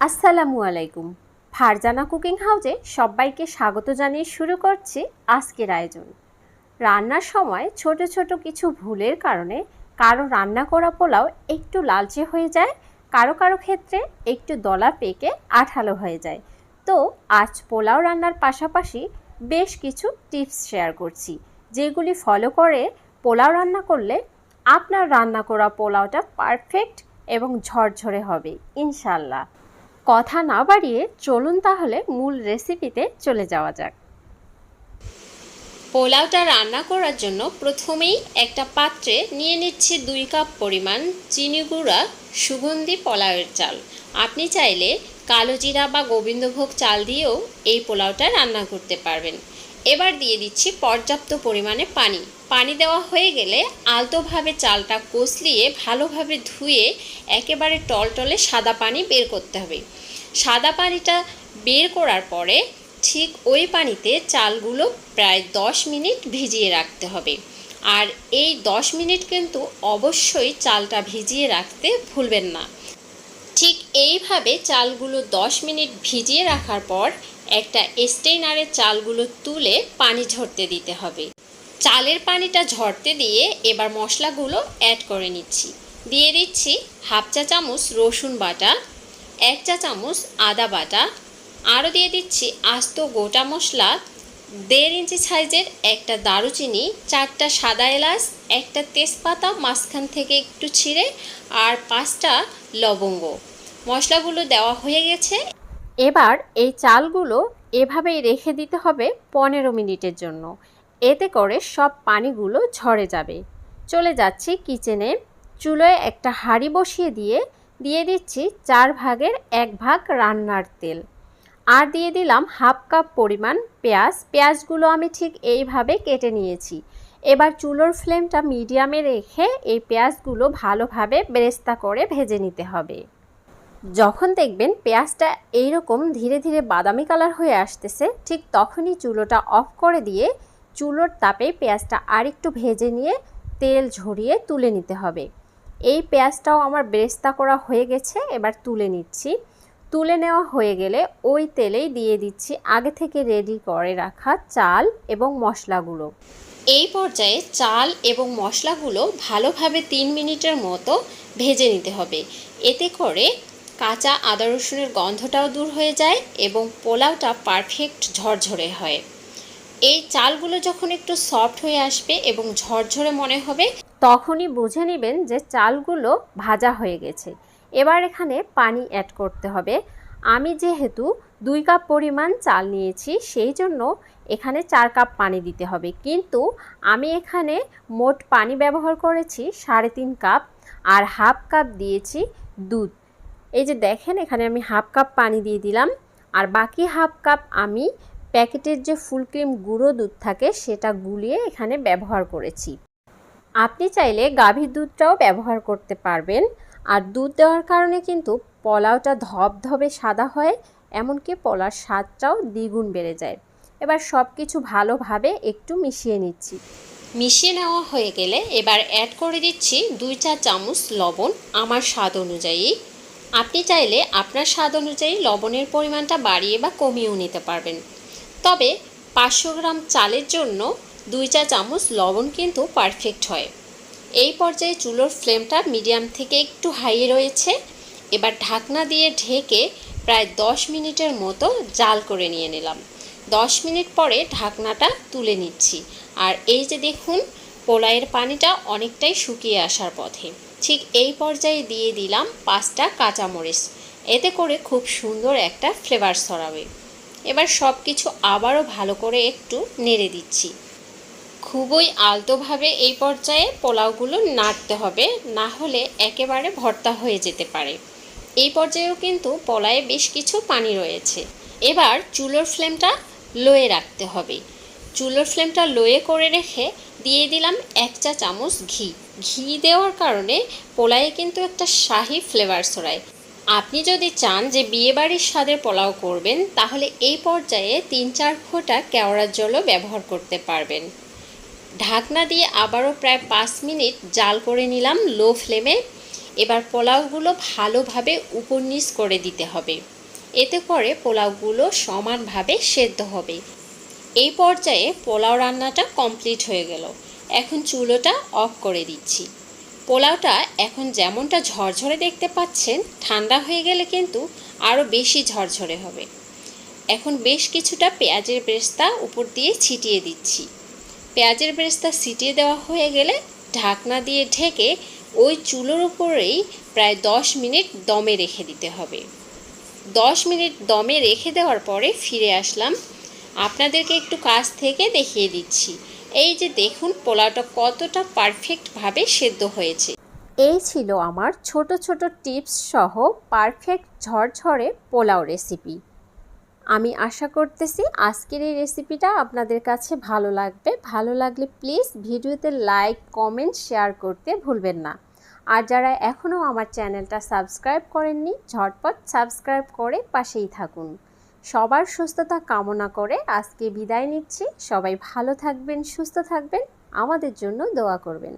আসসালামু আলাইকুম। ফারজানা কুকিং হাউজে সবাইকে স্বাগত জানিয়ে শুরু করছি আজকের আয়োজন। রান্নার সময় ছোট ছোট কিছু ভুলের কারণে কারও রান্না করা পোলাও একটু লালচে হয়ে যায়, কারও কারও ক্ষেত্রে একটু দলা পেকে আঠালো হয়ে যায়। তো আজ পোলাও রান্নার পাশাপাশি বেশ কিছু টিপস শেয়ার করছি, যেগুলি ফলো করে পোলাও রান্না করলে আপনার রান্না করা পোলাওটা পারফেক্ট এবং ঝরঝরে হবে ইনশাল্লাহ কথা না বাড়িয়ে চলুন তাহলে মূল রেসিপিতে চলে যাওয়া যাক। পোলাওটা রান্না করার জন্য প্রথমেই একটা পাত্রে নিয়ে নিচ্ছি দুই কাপ পরিমাণ চিনি গুঁড়া, সুগন্ধি, পোলাওয়ের চাল। আপনি চাইলে কালো জিরা বা গোবিন্দভোগ চাল দিয়েও এই পোলাওটা রান্না করতে পারবেন। এবার দিয়ে দিচ্ছি পর্যাপ্ত পরিমাণে পানি। পানি দেওয়া হয়ে গেলে আলতোভাবে চালটা কষলিয়ে ভালোভাবে ধুয়ে একেবারে টলটলে সাদা পানি বের করতে হবে। সাদা পানিটা বের করার পরে ঠিক ওই পানিতে চালগুলো প্রায় দশ মিনিট ভিজিয়ে রাখতে হবে। আর এই দশ মিনিট কিন্তু অবশ্যই চালটা ভিজিয়ে রাখতে ভুলবেন না। ঠিক এইভাবে চালগুলো দশ মিনিট ভিজিয়ে রাখার পর একটা স্টেইনারে চালগুলো তুলে পানি ঝরতে দিতে হবে। চালের পানিটা ঝরতে দিয়ে এবার মশলাগুলো অ্যাড করে নিচ্ছি। দিয়ে দিচ্ছি হাফ চা চামচ রসুন বাটা, এক চা চামচ আদা বাটা, আরও দিয়ে দিচ্ছি আস্ত গোটা মশলা, দেড় ইঞ্চি সাইজের একটা দারুচিনি, চারটা সাদা এলাচ, একটা তেজপাতা মাঝখান থেকে একটু ছিঁড়ে, আর পাঁচটা লবঙ্গ। মশলাগুলো দেওয়া হয়ে গেছে। এবার এই চালগুলো এভাবেই রেখে দিতে হবে পনেরো মিনিটের জন্য। এতে করে সব পানিগুলো ঝরে যাবে। চলে যাচ্ছি কিচেনে চুলোয় একটা হাঁড়ি বসিয়ে দিয়ে দিয়ে দিচ্ছি চার ভাগের এক ভাগ রান্নার তেল। আর দিয়ে দিলাম হাফ কাপ পরিমাণ পেঁয়াজ। পেঁয়াজগুলো আমি ঠিক এইভাবে কেটে নিয়েছি। এবার চুলোর ফ্লেমটা মিডিয়ামে রেখে এই পেঁয়াজগুলো ভালোভাবে বেরেস্তা করে ভেজে নিতে হবে। যখন দেখবেন পেঁয়াজটা এইরকম ধীরে ধীরে বাদামি কালার হয়ে আসতেছে, ঠিক তখনই চুলোটা অফ করে দিয়ে চুলোর তাপে পেঁয়াজটা আরেকটু ভেজে নিয়ে তেল ঝরিয়ে তুলে নিতে হবে। এই পেঁয়াজটাও আমার বেরেস্তা করা হয়ে গেছে, এবার তুলে নিচ্ছি। তুলে নেওয়া হয়ে গেলে ওই তেলেই দিয়ে দিচ্ছি আগে থেকে রেডি করে রাখা চাল এবং মশলাগুলো। এই পর্যায়ে চাল এবং মশলাগুলো ভালোভাবে তিন মিনিটের মতো ভেজে নিতে হবে। এতে করে কাঁচা আদা রসুনের গন্ধটাও দূর হয়ে যায় এবং পোলাওটা পারফেক্ট ঝরঝরে হয়। এই চালগুলো যখন একটু সফট হয়ে আসবে এবং ঝরঝরে মনে হবে, তখনই বুঝে নেবেন যে চালগুলো ভাজা হয়ে গেছে। এবার এখানে পানি অ্যাড করতে হবে। আমি যেহেতু দুই কাপ পরিমাণ চাল নিয়েছি, সেই জন্য এখানে চার কাপ পানি দিতে হবে। কিন্তু আমি এখানে মোট পানি ব্যবহার করেছি সাড়ে তিন কাপ আর হাফ কাপ দিয়েছি দুধ। এই যে দেখেন, এখানে আমি হাফ কাপ পানি দিয়ে দিলাম। আর বাকি হাফ কাপ আমি প্যাকেটের যে ফুল ক্রিম গুঁড়ো দুধ থাকে, সেটা গুলিয়ে এখানে ব্যবহার করেছি। আপনি চাইলে গাভীর দুধটাও ব্যবহার করতে পারবেন। আর দুধ দেওয়ার কারণে কিন্তু পোলাওটা ধবধবে সাদা হয়, এমনকি পোলার স্বাদটাও দ্বিগুণ বেড়ে যায়। এবার সব কিছু ভালোভাবে একটু মিশিয়ে নিচ্ছি। মিশিয়ে নেওয়া হয়ে গেলে এবার অ্যাড করে দিচ্ছি দুই চা চামচ লবণ আমার স্বাদ অনুযায়ী। আপনি চাইলে আপনার স্বাদ অনুযায়ী লবণের পরিমাণটা বাড়িয়ে বা কমিয়েও নিতে পারবেন। তবে পাঁচশো গ্রাম চালের জন্য দুই চা চামচ লবণ কিন্তু পারফেক্ট হয়। এই পর্যায়ে চুলোর ফ্লেমটা মিডিয়াম থেকে একটু হাইয়ে রয়েছে। এবার ঢাকনা দিয়ে ঢেকে প্রায় দশ মিনিটের মতো জাল করে নিয়ে নিলাম। দশ মিনিট পরে ঢাকনাটা তুলে নিচ্ছি। আর এই যে দেখুন পোলাইয়ের পানিটা অনেকটাই শুকিয়ে আসার পথে। ঠিক এই পর্যায়ে দিয়ে দিলাম পাঁচটা কাঁচামরিচ। এতে করে খুব সুন্দর একটা ফ্লেভার ছড়াবে। এবার সব কিছু আবারও ভালো করে একটু নেড়ে দিচ্ছি। খুবই আলতোভাবে এই পর্যায়ে পোলাওগুলো নাড়তে হবে, না হলে একেবারে ভর্তা হয়ে যেতে পারে। এই পর্যায়েও কিন্তু পোলায়ে বেশ কিছু পানি রয়েছে। এবার চুলোর ফ্লেমটা লোয়ে রাখতে হবে। চুলোর ফ্লেমটা লোয়ে করে রেখে দিয়ে দিলাম এক চা চামচ ঘি। ঘি দেওয়ার কারণে পোলায়ে কিন্তু একটা শাহি ফ্লেভার ছড়ায়। আপনি যদি চান যে বিয়েবাড়ির স্বাদের পোলাও করবেন, তাহলে এই পর্যায়ে তিন চার ফোঁটা কেওড়ার জলও ব্যবহার করতে পারবেন। ঢাকনা দিয়ে আবারও প্রায় পাঁচ মিনিট জাল করে নিলাম লো ফ্লেমে এবার পোলাওগুলো ভালোভাবে উপর নিচ করে দিতে হবে। এতে করে পোলাওগুলো সমানভাবে সেদ্ধ হবে। এই পর্যায়ে পোলাও রান্নাটা কমপ্লিট হয়ে গেল। এখন চুলোটা অফ করে দিচ্ছি। পোলাওটা এখন যেমনটা ঝরঝরে দেখতে পাচ্ছেন, ঠান্ডা হয়ে গেলে কিন্তু আরও বেশি ঝরঝরে হবে। এখন বেশ কিছুটা পেঁয়াজের বেরেস্তা উপর দিয়ে ছিটিয়ে দিচ্ছি। পেঁয়াজের বেরেস্তা ছিটিয়ে দেওয়া হয়ে গেলে ঢাকনা দিয়ে ঢেকে ওই চুলোর উপরেই প্রায় দশ মিনিট দমে রেখে দিতে হবে। দশ মিনিট দমে রেখে দেওয়ার পরে ফিরে আসলাম আপনাদেরকে একটু কাছ থেকে দেখিয়ে দিচ্ছি। এই যে দেখুন, পোলাওটা কতটা পারফেক্টভাবে সেদ্ধ হয়েছে। এই ছিল আমার ছোট ছোট টিপস সহ পারফেক্ট ঝরঝরে পোলাও রেসিপি। আমি আশা করতেছি আজকের এই রেসিপিটা আপনাদের কাছে ভালো লাগবে। ভালো লাগলে প্লিজ ভিডিওতে লাইক, কমেন্ট, শেয়ার করতে ভুলবেন না। আর যারা এখনও আমার চ্যানেলটা সাবস্ক্রাইব করেননি, ঝটপট সাবস্ক্রাইব করে পাশেই থাকুন। সবার সুস্থতা কামনা করে আজকে বিদায় নিচ্ছি। সবাই ভালো থাকবেন, সুস্থ থাকবেন। আমাদের জন্য দোয়া করবেন।